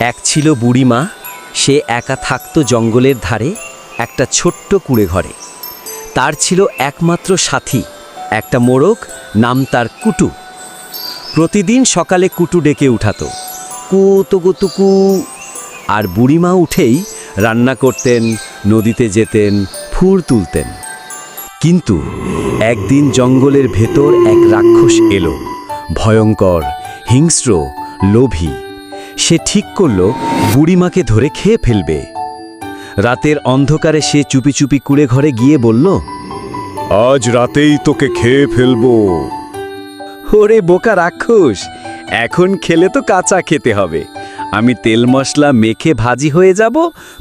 এক ছিল বুড়িমা সে একা থাকতো জঙ্গলের ধারে, একটা ছোট্ট কুড়ে ঘরে। তার ছিল একমাত্র সাথী, একটা মোড়ক নাম তার কুটু। প্রতিদিন সকালে কুটু ডেকে উঠাতো, কু তুকু তুকু। আর বুড়িমা উঠেই রান্না করতেন, নদীতে যেতেন ফুর তুলতেন। কিন্তু একদিন জঙ্গলের ভেতর এক রাক্ষস এলো, ভয়ঙ্কর, হিংস্র, লোভী। সে ঠিক করল বুড়িমাকে ধরে খেয়ে ফেলবে। রাতের অন্ধকারে সে চুপি চুপি কুড়ে ঘরে গিয়ে বলল আজ রাতেই তোকে খেয়ে ফেলব। ওরে বোকা রাক্ষস এখন খেলে তো কাঁচা খেতে হবে। আমি তেল মশলা মেখে ভাজি হয়ে যাব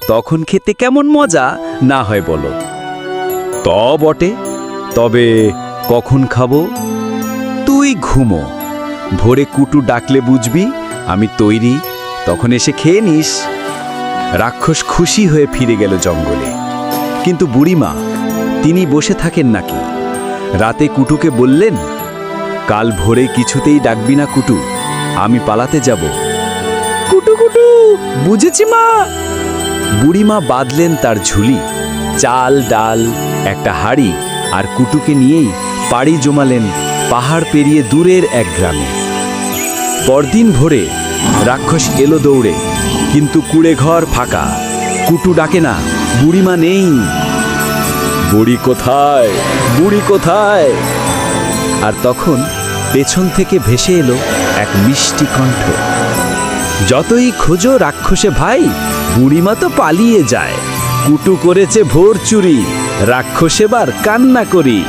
তখন খেতে কেমন মজা না হয় বলো। ত বটে তবে কখন খাব? তুই ঘুমো ভোরে কুটু ডাকলে বুঝবি আমি তৈরি তখন এসে খেয়ে নিস। রাক্ষস খুশি হয়ে ফিরে গেল জঙ্গলে। কিন্তু বুড়িমা তিনি বসে থাকেন নাকি? রাতে কুটুকে বললেন কাল ভোরে কিছুতেই ডাকবি না কুটু আমি পালাতে যাব। কুটু কুটু বুঝেছি মা। বুড়িমা বাঁধলেন তার ঝুলি চাল ডাল একটা হাড়ি আর কুটুকে নিয়েই পাড়ি জমালেন পাহাড় পেরিয়ে দূরের এক গ্রামে। পরদিন ভোরে রাক্ষস এলো দৌড়ে, কিন্তু কুড়ে ঘর ফাঁকা। কুটু ডাকে না, বুড়িমা নেই। বুড়ি কোথায়? বুড়ি কোথায়? আর তখন পেছন থেকে ভেসে এলো এক মিষ্টি কণ্ঠ। যতই খোঁজো রাক্ষসে ভাই, বুড়িমা তো পালিয়ে যায়। কুটু করেছে ভোর চুরি রাক্ষসেবার কান্না করি।